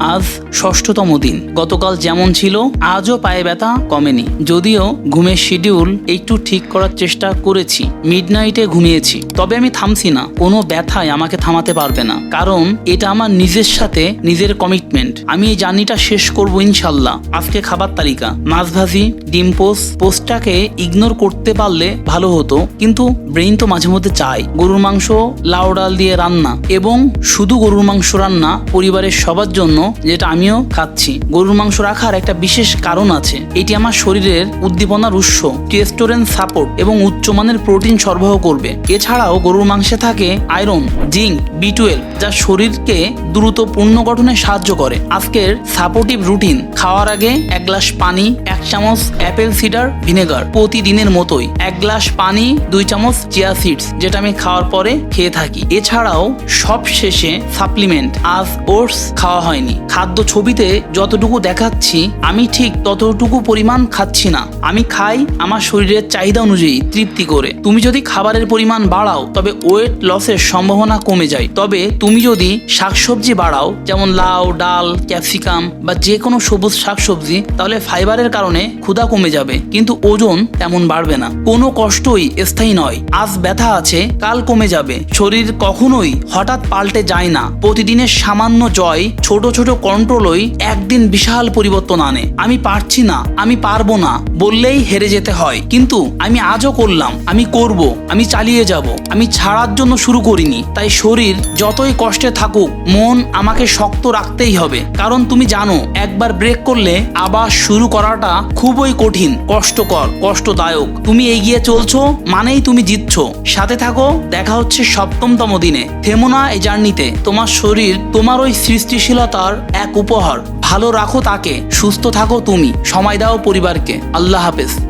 আজ ষষ্ঠতম দিন। গতকাল যেমন ছিল, আজও পায়ে ব্যথা কমেনি। যদিও ঘুমের শিডিউল একটু ঠিক করার চেষ্টা করেছি। মিডনাইটে ঘুমিয়েছি। তবে আমি থামছি না। কোনো ব্যথায় আমাকে থামাতে পারবে না। কারণ এটা আমার নিজের সাথে নিজের কমিটমেন্ট আমি এই জার্নিটা শেষ করব ইনশাল্লাহ। আজকে খাবার তালিকা। মাছ ভাজি, ডিম পোস্ট পোস্টটাকে ইগনোর করতে পারলে ভালো হতো। কিন্তু ব্রেইন তো মাঝে মধ্যে চাই গরুর মাংস, লাউ ডাল দিয়ে রান্না। এবং শুধু গরুর মাংস রান্না, পরিবারের সবার জন্য যেটা আমিও খাচ্ছি। গরুর মাংস রাখার একটা বিশেষ কারণ আছে। এটি আমার শরীরের উদ্দীপনার উৎস টেস্টোরেন সাপোর্ট এবং উচ্চমানের প্রোটিন সরবরাহ করবে। এছাড়াও গরুর মাংসে থাকে আয়রন জিঙ্ক বি টুয়েলভ যা শরীরকে দ্রুত পুনর্গঠনে সাহায্য করে। আজকের সাপোর্টিভ রুটিন খাওয়ার আগে এক গ্লাস পানি, এক চামচ অ্যাপেল সিডার ভিনেগার প্রতিদিনের মতোই, এক গ্লাস পানি, দুই চামচ চিয়া সিডস যেটা আমি খাওয়ার পরে খেয়ে থাকি। এছাড়াও সব শেষে সাপ্লিমেন্ট আজ ওটস খাওয়া হয়নি। খাদ্য ছবিতে যতটুকু দেখাচ্ছি, আমি ঠিক ততটুকু পরিমাণ খাচ্ছি না। আমি খাই আমার শরীরের চাহিদা অনুযায়ী তৃপ্তি করে। তুমি যদি খাবারের পরিমাণ বাড়াও, তবে ওয়েট লসের সম্ভাবনা কমে যায়। তবে তুমি যদি শাকসবজি বাড়াও, যেমন লাউ, ডাল, ক্যাপসিকাম বা যে কোনো সবুজ শাকসবজি, তাহলে ফাইবারের কারণে ক্ষুধা কমে যাবে, কিন্তু ওজন তেমন বাড়বে না। কোনো কষ্টই স্থায়ী নয়। আজ ব্যথা আছে, কাল কমে যাবে। শরীর কখনোই হঠাৎ পাল্টে যায় না। প্রতিদিনের সামান্য জয়, ছোট ছোট কন্ট্রোলই একদিন বিশাল পরিবর্তন আনে। আমি পারছি না, আমি পারব না, বললেই হেরে যেতে হয়। কিন্তু আমি আজও করলাম, আমি করব, আমি চালিয়ে যাব, আমি ছাড়ার জন্য শুরু করিনি। তাই শরীর যতই কষ্টে থাকুক, মন আমাকে শক্ত রাখতেই হবে। কারণ তুমি জানো, একবার ব্রেক করলে আবার শুরু করাটা খুবই কঠিন, কষ্টকর, কষ্টদায়ক। তুমি এগিয়ে চলছো মানেই তুমি জিতছো। সাথে থাকো, দেখা হচ্ছে সপ্তমতম দিনে। থেমো না এই জার্নিতে। তোমার শরীর তোমার ওই সৃষ্টিশীলতার এক উপহার। ভালো রাখো তাকে, সুস্থ থাকো তুমি। সময় দাও পরিবারকে। আল্লাহ হাফেজ।